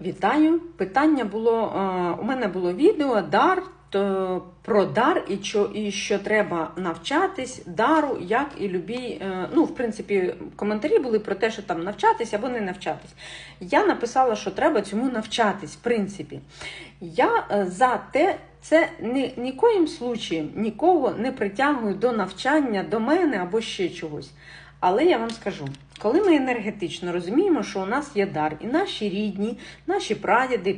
Вітаю! Питання було е, у мене було відео дар то, про дар і що, і що треба навчатись дару, як і любій. е, Ну, в принципі, коментарі були про те, що там навчатись або не навчатись. Я написала, що треба цьому навчатись, в принципі. Я е, за те. Це ні, нікоїм случаєм нікого не притягую до навчання до мене або ще чогось. Але я вам скажу, коли ми енергетично розуміємо, що у нас є дар, і наші рідні, наші прадіди,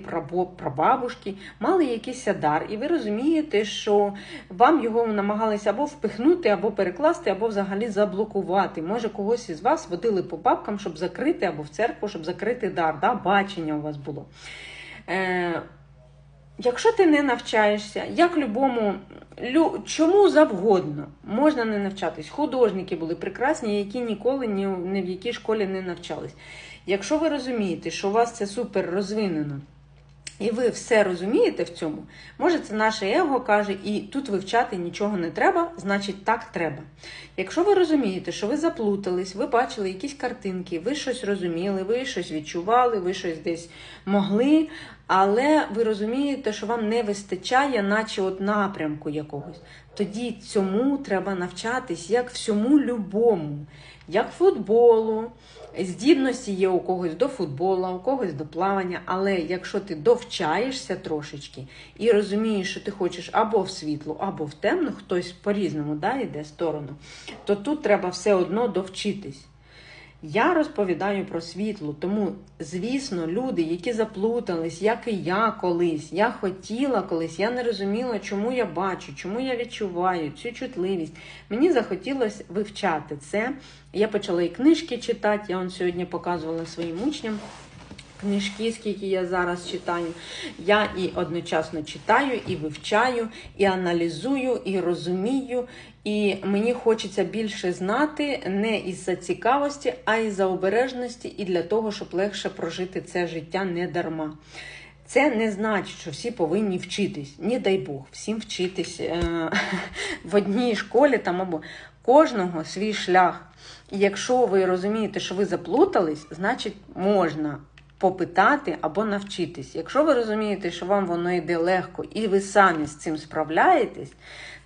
прабабушки мали якийсь дар, і ви розумієте, що вам його намагалися або впихнути, або перекласти, або взагалі заблокувати. Може, когось із вас водили по бабкам, щоб закрити, або в церкву, щоб закрити дар. Да? Бачення у вас було. Е, Якщо ти не навчаєшся, як любому, лю, чому завгодно, можна не навчатись. Художники були прекрасні, які ніколи ні, ні в якій школі не навчались. Якщо ви розумієте, що у вас це супер розвинено, і ви все розумієте в цьому, може це наше его каже, і тут вивчати нічого не треба, значить так треба. Якщо ви розумієте, що ви заплутались, ви бачили якісь картинки, ви щось розуміли, ви щось відчували, ви щось десь могли, але ви розумієте, що вам не вистачає, наче от напрямку якогось, тоді цьому треба навчатись, як всьому любому, як футболу. Здібності є у когось до футболу, у когось до плавання, але якщо ти довчаєшся трошечки і розумієш, що ти хочеш або в світлу, або в темну, хтось по-різному да, йде сторону, то тут треба все одно довчитись. Я розповідаю про світло, тому, звісно, люди, які заплутались, як і я колись, я хотіла колись, я не розуміла, чому я бачу, чому я відчуваю цю чутливість. Мені захотілося вивчати це. Я почала і книжки читати. Я вам сьогодні показувала своїм учням. Книжки, скільки я зараз читаю, я і одночасно читаю, і вивчаю, і аналізую, і розумію. І мені хочеться більше знати не із-за цікавості, а із-за обережності, і для того, щоб легше прожити це життя не дарма. Це не значить, що всі повинні вчитись. Ні дай Бог, всім вчитись е- в одній школі там або кожного свій шлях. І якщо ви розумієте, що ви заплутались, значить можна попитати або навчитись. Якщо ви розумієте, що вам воно йде легко і ви самі з цим справляєтесь,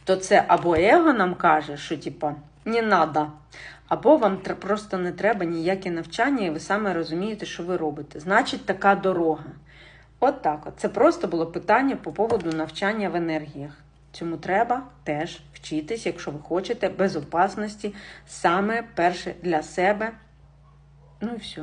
то це або его нам каже, що типа не надо, або вам просто не треба ніяке навчання, і ви саме розумієте, що ви робите. Значить, така дорога. От так. От. Це просто було питання по поводу навчання в енергіях. Цьому треба теж вчитись, якщо ви хочете, без опасності, саме перше для себе. Ну і все.